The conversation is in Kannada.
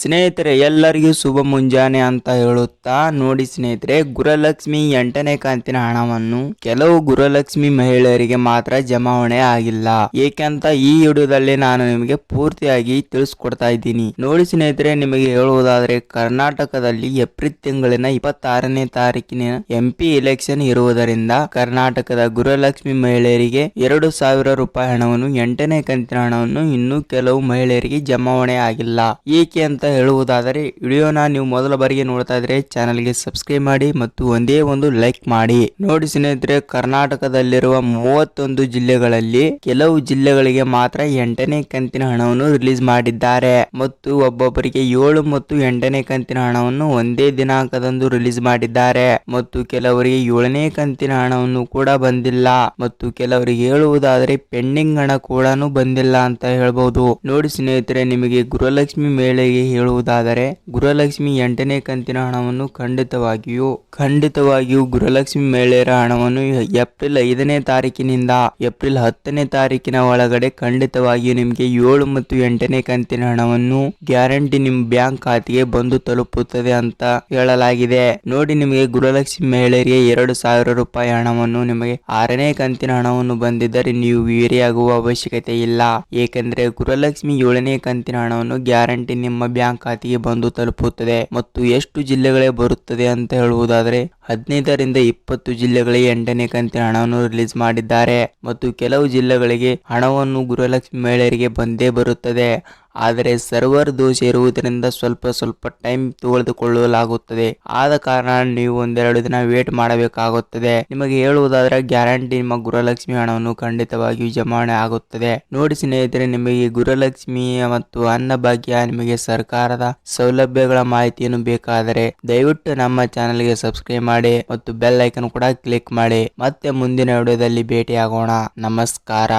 ಸ್ನೇಹಿತರೆ, ಎಲ್ಲರಿಗೂ ಶುಭ ಮುಂಜಾನೆ ಅಂತ ಹೇಳುತ್ತಾ ನೋಡಿ ಸ್ನೇಹಿತರೆ, ಗುರುಲಕ್ಷ್ಮಿ ಎಂಟನೇ ಕಂತಿನ ಹಣವನ್ನು ಕೆಲವು ಗುರುಲಕ್ಷ್ಮಿ ಮಹಿಳೆಯರಿಗೆ ಮಾತ್ರ ಜಮಾವಣೆ ಆಗಿಲ್ಲ. ಏಕೆಂತ ಈ ವಿಡಿಯೋದಲ್ಲಿ ನಾನು ನಿಮಗೆ ಪೂರ್ತಿಯಾಗಿ ತಿಳಿಸ್ಕೊಡ್ತಾ ಇದ್ದೀನಿ. ನೋಡಿ ಸ್ನೇಹಿತರೆ, ನಿಮಗೆ ಹೇಳುವುದಾದ್ರೆ, ಕರ್ನಾಟಕದಲ್ಲಿ ಏಪ್ರಿಲ್ ತಿಂಗಳಿನ ಇಪ್ಪತ್ತಾರನೇ ತಾರೀಕಿನ ಎಂಪಿ ಎಲೆಕ್ಷನ್ ಇರುವುದರಿಂದ ಕರ್ನಾಟಕದ ಗುರುಲಕ್ಷ್ಮಿ ಮಹಿಳೆಯರಿಗೆ ಎರಡು ಸಾವಿರ ರೂಪಾಯಿ ಹಣವನ್ನು, ಎಂಟನೇ ಕಂತಿನ ಹಣವನ್ನು ಇನ್ನೂ ಕೆಲವು ಮಹಿಳೆಯರಿಗೆ ಜಮಾವಣೆ ಆಗಿಲ್ಲ. ಏಕೆ ಅಂತ ಹೇಳುವುದಾದರೆ ವಿಡಿಯೋನ ನೀವು ಮೊದಲ ಬಾರಿಗೆ ನೋಡ್ತಾ ಇದ್ರೆ ಚಾನಲ್ಗೆ ಸಬ್ಸ್ಕ್ರೈಬ್ ಮಾಡಿ ಮತ್ತು ಒಂದೇ ಒಂದು ಲೈಕ್ ಮಾಡಿ. ನೋಡಿ ಸ್ನೇಹಿತರೆ, ಕರ್ನಾಟಕದಲ್ಲಿರುವ ಮೂವತ್ತೊಂದು ಜಿಲ್ಲೆಗಳಲ್ಲಿ ಕೆಲವು ಜಿಲ್ಲೆಗಳಿಗೆ ಮಾತ್ರ ಎಂಟನೇ ಕಂತಿನ ಹಣವನ್ನು ರಿಲೀಸ್ ಮಾಡಿದ್ದಾರೆ. ಮತ್ತು ಒಬ್ಬೊಬ್ಬರಿಗೆ ಏಳು ಮತ್ತು ಎಂಟನೇ ಕಂತಿನ ಹಣವನ್ನು ಒಂದೇ ದಿನಾಂಕದಂದು ರಿಲೀಸ್ ಮಾಡಿದ್ದಾರೆ. ಮತ್ತು ಕೆಲವರಿಗೆ ಏಳನೇ ಕಂತಿನ ಹಣವನ್ನು ಕೂಡ ಬಂದಿಲ್ಲ. ಮತ್ತು ಕೆಲವರಿಗೆ ಹೇಳುವುದಾದರೆ ಪೆಂಡಿಂಗ್ ಹಣ ಕೂಡ ಬಂದಿಲ್ಲ ಅಂತ ಹೇಳ್ಬಹುದು ನೋಡಿ ಸ್ನೇಹಿತರೆ, ನಿಮಗೆ ಗೃಹಲಕ್ಷ್ಮಿ ಮೇಳೆಗೆ ಹೇಳುವುದಾದರೆ ಗುರುಲಕ್ಷ್ಮಿ ಎಂಟನೇ ಕಂತಿನ ಹಣವನ್ನು ಖಂಡಿತವಾಗಿಯೂ ಖಂಡಿತವಾಗಿಯೂ ಗುರುಲಕ್ಷ್ಮಿ ಮಹಿಳೆಯರ ಹಣವನ್ನು ಏಪ್ರಿಲ್ ಐದನೇ ತಾರೀಕಿನಿಂದ ಏಪ್ರಿಲ್ ಹತ್ತನೇ ತಾರೀಕಿನ ಒಳಗಡೆ ಖಂಡಿತವಾಗಿಯೂ ನಿಮಗೆ ಏಳು ಮತ್ತು ಎಂಟನೇ ಕಂತಿನ ಹಣವನ್ನು ಗ್ಯಾರಂಟಿ ನಿಮ್ಮ ಬ್ಯಾಂಕ್ ಖಾತೆಗೆ ಬಂದು ತಲುಪುತ್ತದೆ ಅಂತ ಹೇಳಲಾಗಿದೆ. ನೋಡಿ, ನಿಮಗೆ ಗುರುಲಕ್ಷ್ಮಿ ಮಹಿಳೆಯರಿಗೆ ಎರಡು ಸಾವಿರ ರೂಪಾಯಿ ಹಣವನ್ನು ನಿಮಗೆ ಆರನೇ ಕಂತಿನ ಹಣವನ್ನು ಬಂದಿದ್ದರೆ ನೀವು ಆಗುವ ಅವಶ್ಯಕತೆ ಇಲ್ಲ. ಏಕೆಂದರೆ ಗುರುಲಕ್ಷ್ಮಿ ಏಳನೇ ಕಂತಿನ ಹಣವನ್ನು ಗ್ಯಾರಂಟಿ ನಿಮ್ಮ ಬ್ಯಾಂಕ್ ಖಾತೆಗೆ ಬಂದು ತಲುಪುತ್ತದೆ ಮತ್ತು ಎಷ್ಟು ಜಿಲ್ಲೆಗಳೇ ಬರುತ್ತದೆ ಅಂತ ಹೇಳುವುದಾದರೆ ಹದಿನೈದರಿಂದ ಇಪ್ಪತ್ತು ಜಿಲ್ಲೆಗಳಿಗೆ ಎಂಟನೇ ಕಂತಿನ ಹಣವನ್ನು ರಿಲೀಸ್ ಮಾಡಿದ್ದಾರೆ. ಮತ್ತು ಕೆಲವು ಜಿಲ್ಲೆಗಳಿಗೆ ಹಣವನ್ನು ಗೃಹಲಕ್ಷ್ಮಿ ಮಹಿಳೆಯರಿಗೆ ಬಂದೇ ಬರುತ್ತದೆ. ಆದರೆ ಸರ್ವರ್ ದೋಷ ಇರುವುದರಿಂದ ಸ್ವಲ್ಪ ಸ್ವಲ್ಪ ಟೈಮ್ ತೆಗೆದುಕೊಳ್ಳಲಾಗುತ್ತದೆ ಆದ ಕಾರಣ ನೀವು ಒಂದೆರಡು ದಿನ ವೇಟ್ ಮಾಡಬೇಕಾಗುತ್ತದೆ. ನಿಮಗೆ ಹೇಳುವುದಾದರೆ ಗ್ಯಾರಂಟಿ ನಿಮ್ಮ ಗುರುಲಕ್ಷ್ಮಿ ಹಣವನ್ನು ಖಂಡಿತವಾಗಿ ಜಮಾವಣೆ ಆಗುತ್ತದೆ. ನೋಡಿ ಸ್ನೇಹಿತರೆ, ನಿಮಗೆ ಗೃಹಲಕ್ಷ್ಮಿ ಮತ್ತು ಅನ್ನಭಾಗ್ಯ ನಿಮಗೆ ಸರ್ಕಾರದ ಸೌಲಭ್ಯಗಳ ಮಾಹಿತಿಯನ್ನು ಬೇಕಾದರೆ ದಯವಿಟ್ಟು ನಮ್ಮ ಚಾನೆಲ್ಗೆ ಸಬ್ಸ್ಕ್ರೈಬ್ ಮಾಡಿ ಮತ್ತು ಬೆಲ್ ಐಕನ್ ಕೂಡ ಕ್ಲಿಕ್ ಮಾಡಿ. ಮತ್ತೆ ಮುಂದಿನ ವಿಡಿಯೋದಲ್ಲಿ ಭೇಟಿಯಾಗೋಣ. ನಮಸ್ಕಾರ.